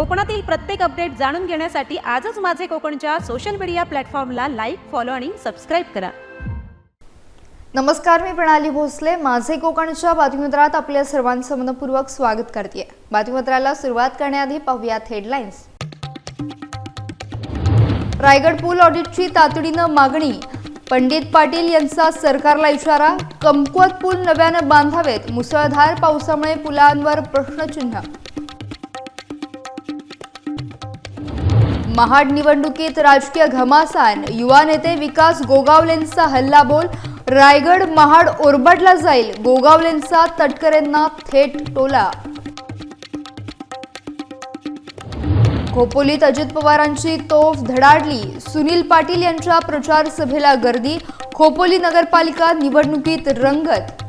कोकणातील प्रत्येक अपडेट जाणून घेण्यासाठी आजच माझे कोकणच्या सोशल मीडिया प्लॅटफॉर्मला लाईक फॉलो आणि सबस्क्राईब करा. नमस्कार मी प्रणाली भोसले. माझे कोकणच्या बातमीपत्रात आपल्या सर्वांचं मनपूर्वक स्वागत करते बातमीपत्राला सुरुवात करण्याआधी पाहूयात हेडलाईन्स रायगड पूल ऑडिटची तातडीनं मागणी. पंडित पाटील यांचा सरकारला इशारा कमकुवत पूल नव्यानं बांधावेत. मुसळधार पावसामुळे पुलांवर प्रश्नचिन्ह. महाड निवडणुकीत राजकीय घमासान युवा नेते विकास गोगावलेंचा हल्लाबोल. रायगड महाड ओरबडला जाईल. गोगावलेंचा तटकरेंना थेट टोला. खोपोलीत अजित पवारांची तोफ धडाडली. सुनील पाटील यांच्या प्रचार सभेला गर्दी. खोपोली नगरपालिका निवडणुकीत रंगत.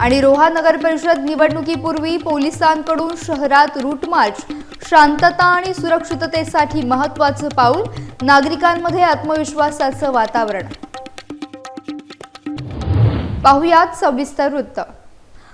आणि रोहा नगर परिषद निवडणुकीपूर्वी पोलिसांकडून शहरात रूट मार्च शांतता आणि सुरक्षिततेसाठी महत्वाचं पाऊल नागरिकांमध्ये आत्मविश्वासाचं वातावरण. पाहुयात सविस्तर वृत्त.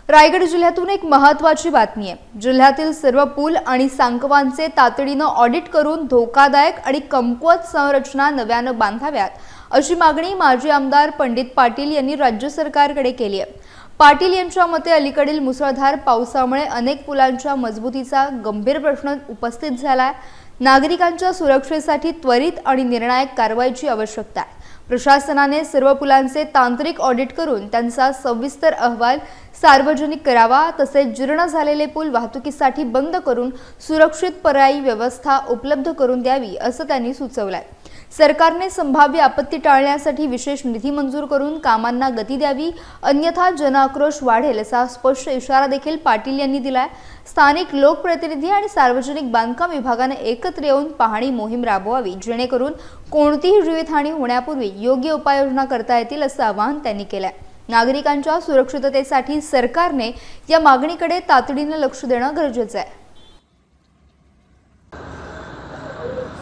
रायगड जिल्ह्यातून एक महत्वाची बातमी आहे. जिल्ह्यातील सर्व पूल आणि सांकवांचे तातडीनं ऑडिट करून धोकादायक आणि कमकुवत संरचना नव्यानं बांधाव्यात अशी मागणी माजी आमदार पंडित पाटील यांनी राज्य सरकारकडे केली आहे. पाटील यांच्या मते अलीकडील मुसळधार पावसामुळे अनेक पुलांच्या मजबूतीचा गंभीर प्रश्न उपस्थित झाला आहे नागरिकांच्या सुरक्षेसाठी त्वरित आणि निर्णायक कारवाईची आवश्यकता आहे. प्रशासनाने सर्व पुलांचे तांत्रिक ऑडिट करून त्यांचा सविस्तर अहवाल सार्वजनिक करावा तसेच जीर्ण झालेले पूल वाहतुकीसाठी बंद करून सुरक्षित पर्यायी व्यवस्था उपलब्ध करून द्यावी असं त्यांनी सुचवलं आहे सरकारने संभाव्य आपत्ती टाळण्यासाठी विशेष निधी मंजूर करून कामांना गती द्यावी अन्यथा जनआक्रोश वाढेल असा स्पष्ट इशारा देखील पाटील यांनी दिलाय. स्थानिक लोकप्रतिनिधी आणि सार्वजनिक बांधकाम विभागाने एकत्र येऊन पाहणी मोहीम राबवावी जेणेकरून कोणतीही जीवितहानी होण्यापूर्वी योग्य उपाययोजना करता येतील असं आवाहन त्यांनी केलंय. नागरिकांच्या सुरक्षिततेसाठी सरकारने या मागणीकडे तातडीनं लक्ष देणं गरजेचं आहे.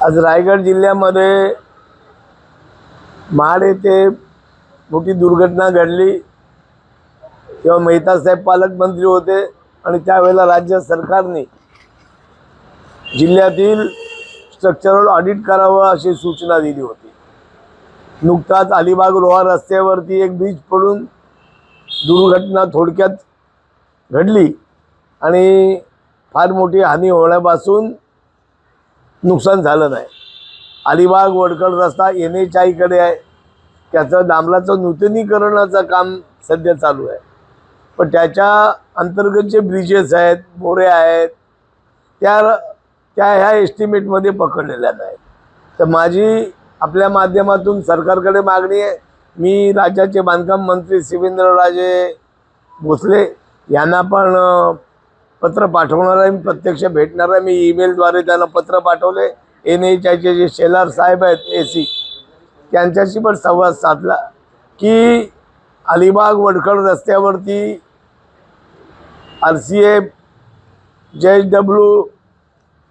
आज रायगड जिल्ह्यामध्ये महाड येथे मोठी दुर्घटना घडली. तेव्हा मेहता साहेब पालकमंत्री होते आणि त्यावेळेला राज्य सरकारने जिल्ह्यातील स्ट्रक्चरल ऑडिट करावं अशी सूचना दिली होती. नुकताच अलिबाग रोहा रस्त्यावरती एक ब्रिज पडून दुर्घटना थोडक्यात घडली आणि फार मोठी हानी होण्यापासून नुकसान झालं नाही. अलिबाग वडकड रस्ता एन एच आयकडे आहे. त्याचं डांबलाचं नूतनीकरणाचं काम सध्या चालू आहे. पण त्याच्या अंतर्गत जे ब्रिजेस आहेत मोरे आहेत त्या त्या ह्या एस्टिमेटमध्ये पकडलेल्या नाहीत. तर माझी आपल्या माध्यमातून सरकारकडे मागणी आहे. मी राज्याचे बांधकाम मंत्री शिवेंद्रराजे भोसले यांना पण पत्र पाठवणार आहे मी प्रत्यक्ष भेटणार आहे. मी ईमेलद्वारे त्यांना पत्र पाठवले. एन एच आयचे जे शेलार साहेब आहेत ए सी त्यांच्याशी पण संवाद साधला की अलिबाग वडखड रस्त्यावरती R C F J H W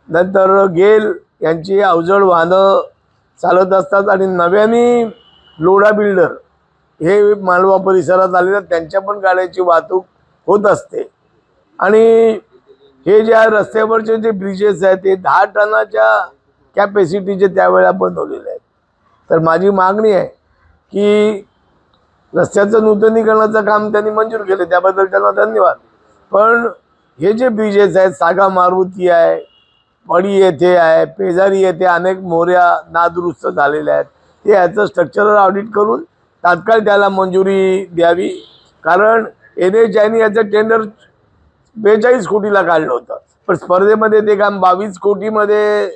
नंतर गेल यांची अवजड वाहनं चालत असतात आणि नव्याने लोडा बिल्डर हे मालवा परिसरात आलेल्या त्यांच्या पण गाड्याची वाहतूक होत असते. आणि हे ज्या रस्त्यावरचे जे ब्रिजेस आहेत ते दहा टनाच्या कॅपॅसिटीचे त्यावेळेला बनवलेले आहेत. तर माझी मागणी आहे की रस्त्याचं नूतनीकरणाचं काम त्यांनी मंजूर केलं त्याबद्दल त्यांना धन्यवाद. पण हे जे ब्रिजेस आहेत सागा मारुती आहे पडी येथे आहे पेजारी येथे अनेक मोऱ्या नादुरुस्त झालेल्या आहेत. ते याचं स्ट्रक्चरल ऑडिट करून तात्काळ त्याला मंजुरी द्यावी. कारण एन एच आयने याचं टेंडर बेचाळीस कोटीला काढलं होतं. पण स्पर्धेमध्ये ते काम बावीस कोटीमध्ये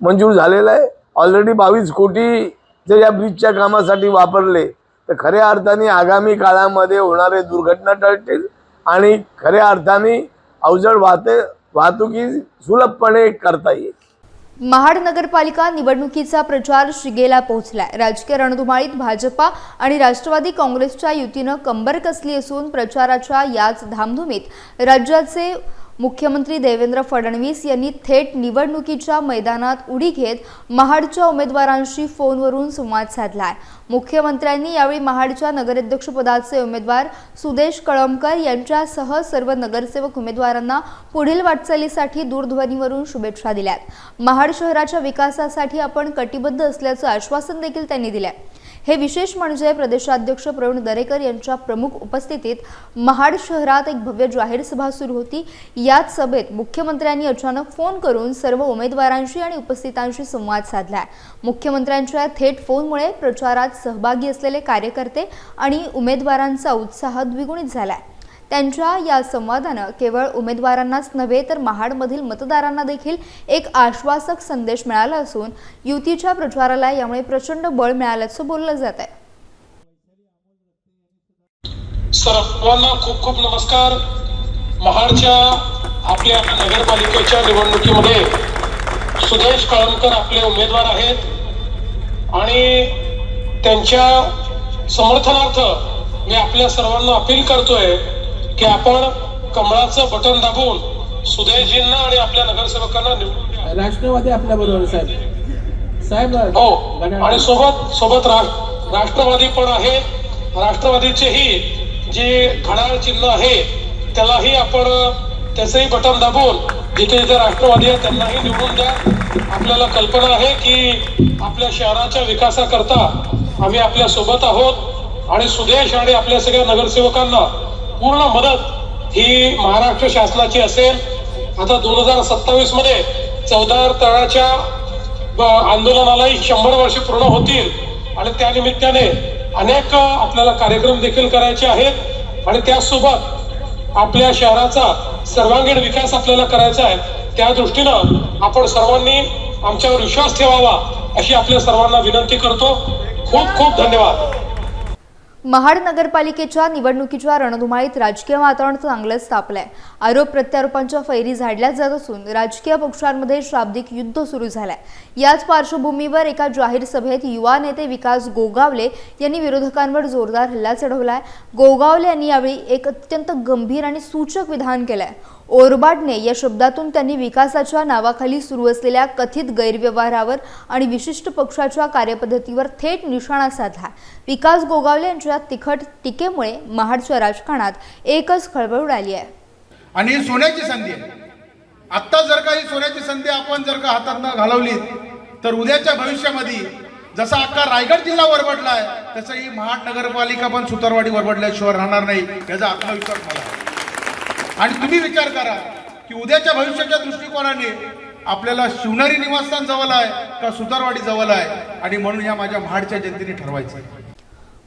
मंजूर झालेलं आहे. ऑलरेडी बावीस कोटी जर या ब्रिजच्या कामासाठी वापरले तर खऱ्या अर्थाने आगामी काळामध्ये होणारे दुर्घटना टळतील आणि खऱ्या अर्थाने अवजड वाहते वाहतुकी सुलभपणे करता येईल. महाड नगरपालिका निवडणुकीचा प्रचार शिगेला पोहोचलाय. राजकीय रणधुमाळीत भाजपा आणि राष्ट्रवादी काँग्रेसच्या युतीनं कंबर कसली असून प्रचाराच्या याच धामधुमीत राज्याचे मुख्यमंत्री देवेंद्र फडणवीस यांनी थेट निवडणुकीच्या मैदानात उडी घेत महाडच्या उमेदवारांशी फोनवरून संवाद साधलाय. मुख्यमंत्र्यांनी यावेळी महाडच्या नगराध्यक्षपदाचे उमेदवार सुदेश कळमकर यांच्यासह सर्व नगरसेवक उमेदवारांना पुढील वाटचालीसाठी दूरध्वनीवरून शुभेच्छा दिल्यात. महाड शहराच्या विकासासाठी आपण कटिबद्ध असल्याचं आश्वासन देखील त्यांनी दिलंय. हे विशेष म्हणजे प्रदेशाध्यक्ष प्रवीण दरेकर यांच्या प्रमुख उपस्थितीत महाड शहरात एक भव्य जाहीर सभा सुरू होती. याच सभेत मुख्यमंत्र्यांनी अचानक फोन करून सर्व उमेदवारांशी आणि उपस्थितांशी संवाद साधलाय मुख्यमंत्र्यांच्या थेट फोनमुळे प्रचारात सहभागी असलेले कार्यकर्ते आणि उमेदवारांचा उत्साह द्विगुणित झालाय त्यांच्या या संवादानं केवळ उमेदवारांनाच नव्हे तर महाडमधील मतदारांना देखील एक आश्वासक संदेश मिळाला असून युतीच्या प्रचाराला यामुळे प्रचंड बळ मिळाल्याचं बोललं जात आहे. सर्वांना खूप खूप नमस्कार. महाडच्या आपल्या नगरपालिकेच्या निवडणुकीमध्ये सुदेश कळमकर आपले उमेदवार आहेत. आणि त्यांच्या समर्थनार्थ मी आपल्या सर्वांना अपील करतोय की आपण कमळाचं बटन दाबून सुदेशजींना आणि आपल्या नगरसेवकांना निवडून राष्ट्रवादी आपल्या बरोबर साहेब. साहेब हो. आणि सोबत सोबत राष्ट्रवादी पण आहे. राष्ट्रवादीचेही जे घड्याळ चिन्ह आहे त्यालाही आपण त्याचंही बटन दाबून जिथे जिथे राष्ट्रवादी आहे त्यांनाही निवडून द्या. आपल्याला कल्पना आहे की आपल्या शहराच्या विकासाकरता आम्ही आपल्यासोबत आहोत. आणि सुदेश आणि आपल्या सगळ्या नगरसेवकांना पूर्ण मदत ही महाराष्ट्र शासनाची असेल. आता दोन हजार सत्तावीसमध्ये चौदार तळाच्या आंदोलनालाही शंभर वर्ष पूर्ण होतील. आणि त्यानिमित्ताने अनेक आपल्याला कार्यक्रम देखील करायचे आहेत. आणि त्यासोबत आपल्या शहराचा सर्वांगीण विकास आपल्याला करायचा आहे. त्या दृष्टीनं आपण सर्वांनी आमच्यावर विश्वास ठेवावा अशी आपल्या सर्वांना विनंती करतो. खूप खूप धन्यवाद. महाड नगरपालिकेच्या निवडणुकीच्या रणधुमाळीत राजकीय वातावरण चांगलंच तापलंय आरोप प्रत्यारोपांच्या फैरी झाडल्या जात असून राजकीय पक्षांमध्ये शाब्दिक युद्ध सुरू झालंय. याच पार्श्वभूमीवर एका जाहीर सभेत युवा नेते विकास गोगावले यांनी विरोधकांवर जोरदार हल्ला चढवलाय. गोगावले यांनी यावेळी एक अत्यंत गंभीर आणि सूचक विधान केलंय. ओरबाडणे या शब्दातून त्यांनी विकासाच्या नावाखाली सुरू असलेल्या कथित गैरव्यवहारावर आणि विशिष्ट पक्षाच्या कार्यपद्धतीवर थेट निशाणा साधला. विकास गोगावले यांच्या तिखट टीकेमुळे महाडच्या राजकारणात एकच खळबळ उडाली आहे. आणि ही सोन्याची संधी आहे. आत्ता जर का ही सोन्याची संधी आपण जर का हातात न घालवली तर उद्याच्या भविष्यामध्ये जसा अख्खा रायगड जिल्हा वरबडला आहे तसं ही महाड नगरपालिका पण सुतारवाडी वरबडल्याशिवाय राहणार नाही याचा आत्मविश्वास मला आहे. आणि तुम्ही विचार करा की उद्याच्या भविष्याच्या दृष्टिकोनाने आपल्याला शिवणारी निवासस्थान जवळ आहे का सुतारवाडी जवळ आहे? आणि म्हणून या माझ्या महाडच्या जनतेने ठरवायचं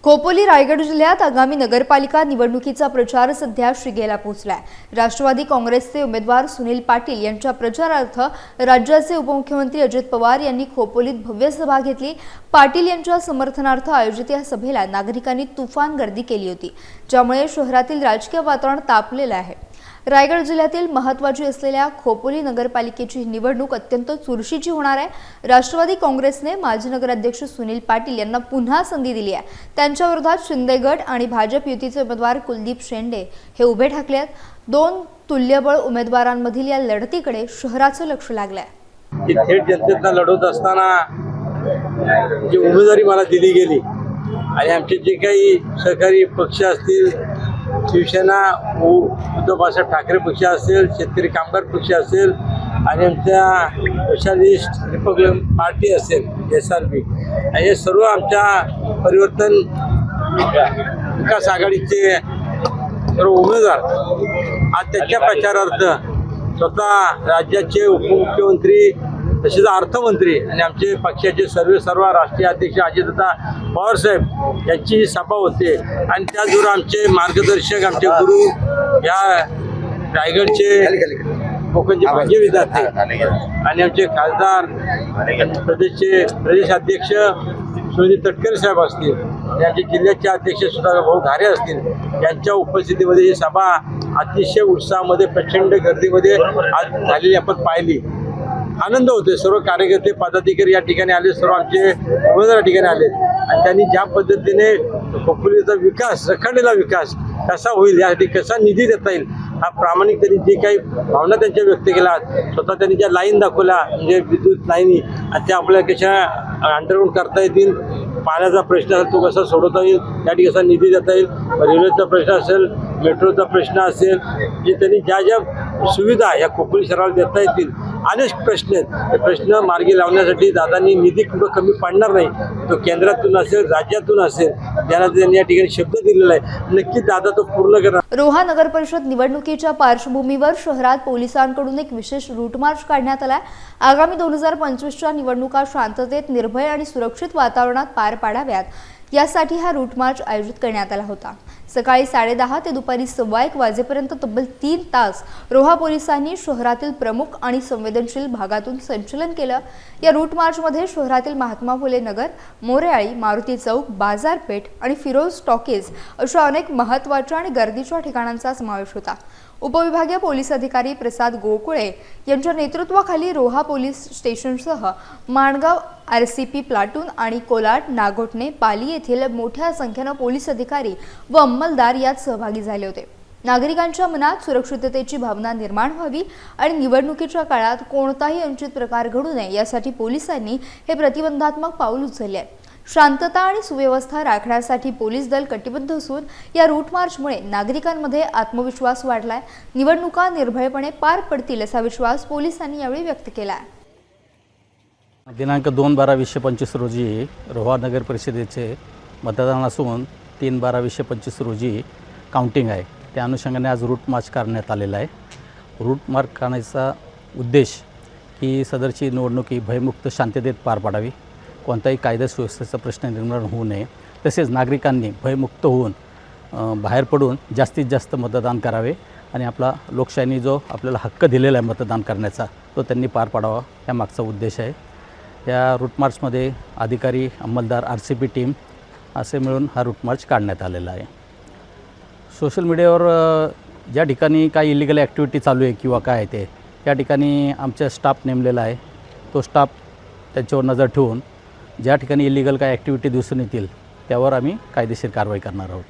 खोपोली रायगड जिल्ह्यात आगामी नगरपालिका निवडणुकीचा प्रचार सध्या शिगेला पोहोचलाय. राष्ट्रवादी काँग्रेसचे उमेदवार सुनील पाटील यांच्या प्रचारार्थ राज्याचे उपमुख्यमंत्री अजित पवार यांनी खोपोलीत भव्य सभा घेतली. पाटील यांच्या समर्थनार्थ आयोजित या सभेला नागरिकांनी तुफान गर्दी केली होती ज्यामुळे शहरातील राजकीय वातावरण तापलेलं आहे. रायगड जिल्ह्यातील महत्त्वाची असलेल्या खोपोली नगरपालिकेची निवडणूक अत्यंत चुरशीची होणार आहे. राष्ट्रवादी काँग्रेसने माजी नगराध्यक्ष सुनील पाटील यांना पुन्हा संधी दिली आहे. त्यांच्या विरोधात शिंदे गट आणि भाजप युतीचे उमेदवार कुलदीप शेंडे हे उभे ठाकले आहेत. दोन तुल्यबळ उमेदवारांमधील या लढतीकडे शहराचं लक्ष लागलंय. थेट जनतेतनं लढवत असताना जी उमेदवारी मला दिली गेली आणि आमचे जे काही सहकारी पक्ष असतील शिवसेना उ- उद्धव बाळासाहेब ठाकरे पक्ष असेल शेतकरी कामगार पक्ष असेल आणि आमच्या सोशालिस्ट रिपब्लिकन पार्टी असेल एस आर पी हे सर्व आमच्या परिवर्तन विकास आघाडीचे सर्व उमेदवार. आज त्याच्या प्रचारार्थ स्वतः राज्याचे उपमुख्यमंत्री तसेच अर्थमंत्री आणि आमचे पक्षाचे सर्व सर्व राष्ट्रीय अध्यक्ष अजितदादा पवारसाहेब यांची ही सभा होते. आणि त्याचबरोबर आमचे मार्गदर्शक आमचे गुरु या रायगडचे कोकणचे माजी विद्यार्थी आणि आमचे खासदार प्रदेशचे प्रदेशाध्यक्ष सुनील तटकरे साहेब असतील. यांचे जिल्ह्याचे अध्यक्ष सुधाकर भाऊ घारे असतील. यांच्या उपस्थितीमध्ये ही सभा अतिशय उत्साहामध्ये प्रचंड गर्दीमध्ये आज झालेली आपण पाहिली. आनंद होतोय. सर्व कार्यकर्ते पदाधिकारी या ठिकाणी आले सर्व आमचे उमेदवार या ठिकाणी आले. आणि त्यांनी ज्या पद्धतीने खोपोलीचा विकास रखडलेला विकास कसा होईल यासाठी कसा निधी देता येईल हा प्रामाणिक त्यांनी जे काही भावना त्यांच्या व्यक्त केल्या स्वतः त्यांनी ज्या लाईन दाखवल्या म्हणजे विद्युत लाईनी आणि त्या आपल्या कशा अंडरग्राऊंड करता येतील पाण्याचा प्रश्न असेल तो कसा सोडवता येईल? त्या ठिकाणी निधी देता येईल? रेल्वेचा प्रश्न असेल मेट्रोचा प्रश्न असेल जे त्यांनी ज्या ज्या सुविधा या कोकणी शहराला देता येतील अनेक प्रश्न आहेत. ते प्रश्न मार्गी लावण्यासाठी दादांनी निधी कुठं कमी पडणार नाही तो केंद्रातून असेल राज्यातून असेल त्यांना त्यांनी या ठिकाणी शब्द दिलेला आहे. नक्कीच दादा तो पूर्ण करणार रोहा नगर परिषद निवडणुकीच्या पार्श्वभूमीवर शहरात पोलिसांकडून एक विशेष रूट मार्च काढण्यात आलाय. आगामी दोन हजार पंचवीसच्या निवडणुका शांततेत निर्भय आणि सुरक्षित वातावरणात पार पाडाव्यात. यासाठी हा रूट मार्च आयोजित करण्यात आला होता. सकाळी साडेदहा ते दुपारी सव्वा एक वाजेपर्यंत तब्बल तीन तास रोहा पोलिसांनी शहरातील प्रमुख आणि संवेदनशील भागातून संचलन केलं. या रूट मार्चमध्ये शहरातील महात्मा फुले नगर मोरेआळी मारुती चौक बाजारपेठ आणि फिरोज टॉकीज अशा अनेक महत्त्वाच्या आणि गर्दीच्या ठिकाणांचा समावेश होता. उपविभागीय पोलीस अधिकारी प्रसाद गोकुळे यांच्या नेतृत्वाखाली Roha police स्टेशनसह Mangaon R C P platoon आणि कोलाट नागोठणे पाली येथील मोठ्या संख्येनं पोलीस अधिकारी व अंमलदार यात सहभागी झाले होते. नागरिकांच्या मनात सुरक्षिततेची भावना निर्माण व्हावी आणि निवडणुकीच्या काळात कोणताही अनुचित प्रकार घडू नये यासाठी पोलिसांनी हे प्रतिबंधात्मक पाऊल उचलले आहे. शांतता आणि सुव्यवस्था राखण्यासाठी पोलीस दल कटिबद्ध असून या रूट मार्चमुळे नागरिकांमध्ये आत्मविश्वास वाढलाय. निवडणुका निर्भयपणे पार पडतील असा विश्वास पोलिसांनी यावेळी व्यक्त केला आहे दिनांक दोन बारा वीसशे पंचवीस रोजी रोहा नगर परिषदेचे मतदान असून तीन बारा वीसशे पंचवीस रोजी काउंटिंग आहे. त्या अनुषंगाने आज रूट मार्च करण्यात आलेला आहे. रूट मार्च करण्याचा उद्देश की सदरची निवडणूक ही भयमुक्त शांततेत पार पाडावी. कोणताही कायदा सुव्यवस्थेचा प्रश्न निर्माण होऊ नये. तसेच नागरिकांनी भयमुक्त होऊन बाहेर पडून जास्तीत जास्त मतदान करावे आणि आपला लोकशाहीने जो आपल्याला हक्क दिलेला आहे मतदान करण्याचा तो त्यांनी पार पाडावा या मागचा उद्देश आहे. या रूट मार्चमध्ये अधिकारी अंमलदार आर सी पी टीम असे मिळून हा रूट मार्च काढण्यात आलेला आहे. सोशल मीडियावर ज्या ठिकाणी काही इलिगल ॲक्टिव्हिटी चालू आहे किंवा काय आहे ते त्या ठिकाणी आमचा स्टाफ नेमलेला आहे. तो स्टाफ त्याच्यावर नजर ठेवून ज्या ठिकाणी इलिगल काय ॲक्टिव्हिटी दिसून येतील त्यावर आम्ही कायदेशीर कारवाई करणार आहोत.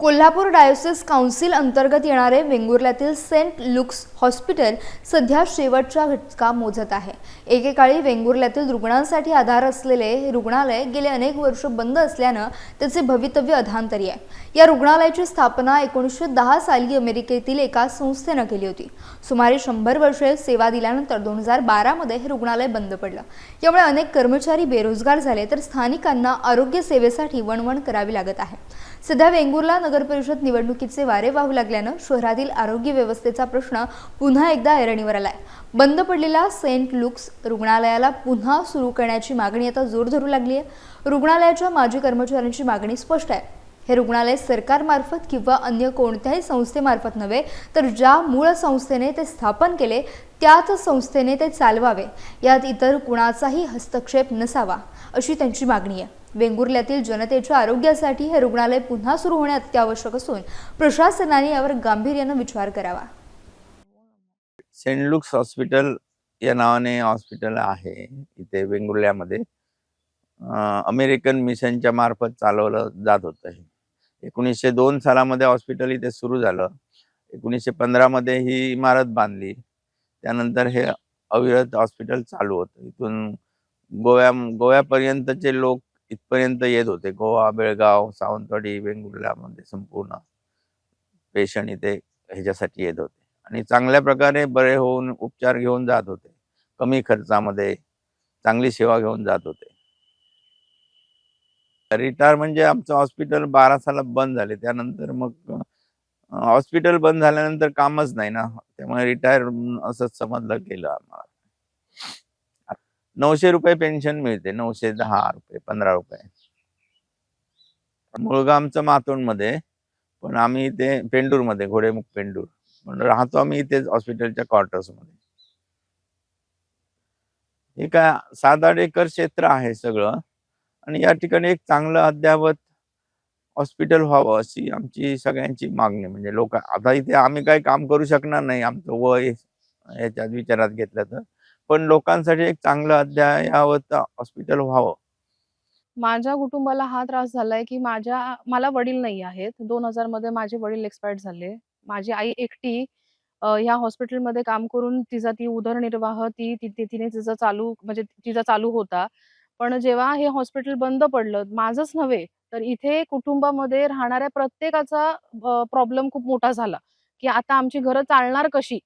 कोल्हापूर डायोसिस काउन्सिल अंतर्गत येणारे वेंगुर्ल्यातील सेंट लुक्स हॉस्पिटल सध्या शेवटच्या घटका मोजत आहे. एकेकाळी वेंगुर्ल्यातील रुग्णांसाठी आधार असलेले हे रुग्णालय गेले अनेक वर्ष बंद असल्यानं त्याचे भवितव्य अधांतरी आहे. या रुग्णालयाची स्थापना एकोणीसशे दहा साली अमेरिकेतील एका संस्थेनं केली होती. सुमारे शंभर वर्षे सेवा दिल्यानंतर दोन हजार बारामध्ये हे रुग्णालय बंद पडलं. यामुळे अनेक कर्मचारी बेरोजगार झाले तर स्थानिकांना आरोग्य सेवेसाठी वणवण करावी लागत आहे. सध्या वेंगुर्ला नगर परिषद निवडणुकीचे वारे वाहू लागल्यानं शहरातील आरोग्य व्यवस्थेचा प्रश्न पुन्हा एकदा ऐरणीवर आलाय. बंद पडलेला सेंट लुक्स रुग्णालयाला पुन्हा सुरू करण्याची मागणी आता जोर धरू लागली आहे रुग्णालयाच्या माजी कर्मचाऱ्यांची मागणी स्पष्ट आहे. हे रुग्णालय सरकारमार्फत किंवा अन्य कोणत्याही संस्थेमार्फत नव्हे तर ज्या मूळ संस्थेने ते स्थापन केले त्याच संस्थेने ते चालवावे. यात इतर कुणाचाही हस्तक्षेप नसावा अशी त्यांची मागणी आहे. वेंगुर्ल्यातील जनतेच्या आरोग्यासाठी हे रुग्णालय पुन्हा सुरू होणे अत्यावश्यक असून प्रशासनाने यावर गांभीर्यानं विचार करावा. सेंट लुक्स हॉस्पिटल या नावाने हॉस्पिटल आहे इथे वेंगुर्ल्यामध्ये. अमेरिकन मिशनच्या मार्फत चालवलं जात होतं हे. एकोणीसशे दोन सालामध्ये हॉस्पिटल इथे सुरू झालं. एकोणीसशे पंधरामध्ये ही इमारत बांधली. त्यानंतर हे अविरत हॉस्पिटल चालू होतं. इथून गोव्या गोव्यापर्यंतचे लोक इथपर्यंत येत होते. गोवा बेळगाव सावंतवाडी वेंगुर्ल्यामध्ये संपूर्ण पेशंट इथे ह्याच्यासाठी येत होते. आणि चांगल्या प्रकारे बरे होऊन उपचार घेऊन जात होते. कमी खर्चामध्ये चांगली सेवा घेऊन जात होते. रिटायर म्हणजे आमचं हॉस्पिटल बारा सालात बंद झाले. त्यानंतर मग हॉस्पिटल बंद झाल्यानंतर कामच नाही ना. त्यामुळे रिटायर असंच समजलं गेलं आम्हाला. नऊशे रुपये पेन्शन मिळते. नऊशे दहा रुपये पंधरा रुपये. मुळगा आमचं मातोंडमध्ये पण आम्ही इथे पेंडूरमध्ये घोडेमुख पेंडूर. पण राहतो आम्ही इथेच हॉस्पिटलच्या क्वार्टर्समध्ये हे काय सात आठ एकर क्षेत्र आहे सगळं. आणि या ठिकाणी एक चांगलं अद्यावत हॉस्पिटल व्हावं अशी आमची सगळ्यांची मागणी म्हणजे लोक आता इथे आम्ही काही काम करू शकणार नाही आमचं वय याच्यात विचारात घेतलं तर. पण लोकांसाठी एक चांगलं अद्यावत हॉस्पिटल व्हावं. माझ्या कुटुंबाला हा त्रास झालाय की माझ्या मला वडील नाही आहेत. दोन हजारमध्ये माझे वडील एक्सपायर्ड झाले. माझी आई एकटी ह्या हॉस्पिटलमध्ये काम करून तिचा ती उदरनिर्वाह ती- तिने तिचा चालू म्हणजे तिचा चालू होता. पण जेव्हा हे हॉस्पिटल बंद पडलं, माझंच नव्हे, तर इथे कुटुंबामध्ये राहणाऱ्या प्रत्येकाचा प्रॉब्लेम खूप मोठा झाला, की आता आमची घरं चालणार कशी?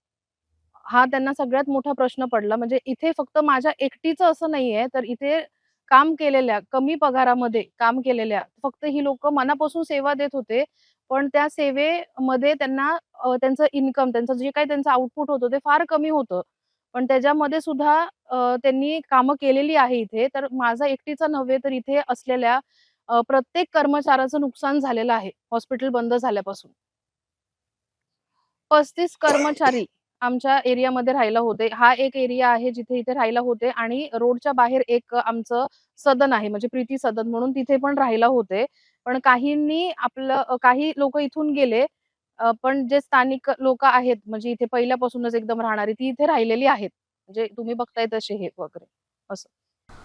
हा त्यांना सगळ्यात मोठा प्रश्न पडला. म्हणजे इथे फक्त माझ्या एकटीचं असं नाहीये, तर इथे काम केलेल्या, कमी पगारामध्ये काम केलेल्या, फक्त ही लोक मनापासून सेवा देत होते. पण त्या सेवेमध्ये त्यांना त्यांचं इन्कम, त्यांचं जे काही त्यांचं आउटपुट होतं ते फार कमी होतं. पण त्याच्यामध्ये सुद्धा त्यांनी कामं केलेली आहे इथे. तर माझा एकटीचा नव्हे, तर इथे असलेल्या प्रत्येक कर्मचाऱ्याचं नुकसान झालेलं आहे, हॉस्पिटल बंद झाल्यापासून. 35 कर्मचारी आमच्या एरियामध्ये राहायला होते. हा एक एरिया आहे जिथे इथे राहायला होते आणि रोडच्या बाहेर एक आमचं सदन आहे, म्हणजे प्रीती सदन म्हणून तिथे पण राहायला होते. पण काहींनी आपलं काही लोक इथून गेले. पण जे स्थानिक लोक आहेत, म्हणजे इथे पहिल्यापासूनच एकदम राहणारी, ती इथे राहिलेली आहेत. म्हणजे तुम्ही बघताय तसे हे वगैरे असं.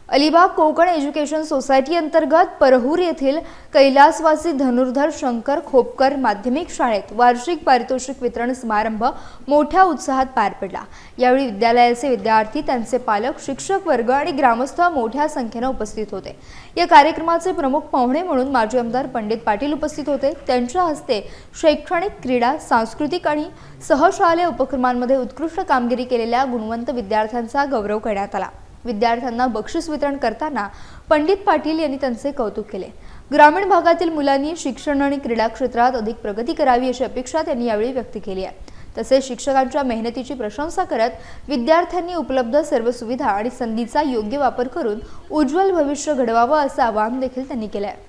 अलिबाग कोकण एज्युकेशन सोसायटी अंतर्गत परहूर येथील कैलासवासी धनुर्धर शंकर खोपकर माध्यमिक शाळेत वार्षिक पारितोषिक वितरण समारंभ मोठ्या उत्साहात पार पडला. यावेळी विद्यालयाचे विद्यार्थी त्यांचे पालक शिक्षक वर्ग आणि ग्रामस्थ मोठ्या संख्येनं उपस्थित होते. या कार्यक्रमाचे प्रमुख पाहुणे म्हणून माजी आमदार पंडित पाटील उपस्थित होते. त्यांच्या हस्ते शैक्षणिक क्रीडा सांस्कृतिक आणि सहशालेय उपक्रमांमध्ये उत्कृष्ट कामगिरी केलेल्या गुणवंत विद्यार्थ्यांचा गौरव करण्यात आला. विद्यार्थ्यांना बक्षीस वितरण करताना पंडित पाटील यांनी त्यांचे कौतुक केले. ग्रामीण भागातील मुलांनी शिक्षण आणि क्रीडा क्षेत्रात अधिक प्रगती करावी अशी अपेक्षा त्यांनी यावेळी व्यक्त केली आहे. तसेच शिक्षकांच्या मेहनतीची प्रशंसा करत विद्यार्थ्यांनी उपलब्ध सर्व सुविधा आणि संधीचा योग्य वापर करून उज्ज्वल भविष्य घडवावं असं आवाहन देखील त्यांनी केलं आहे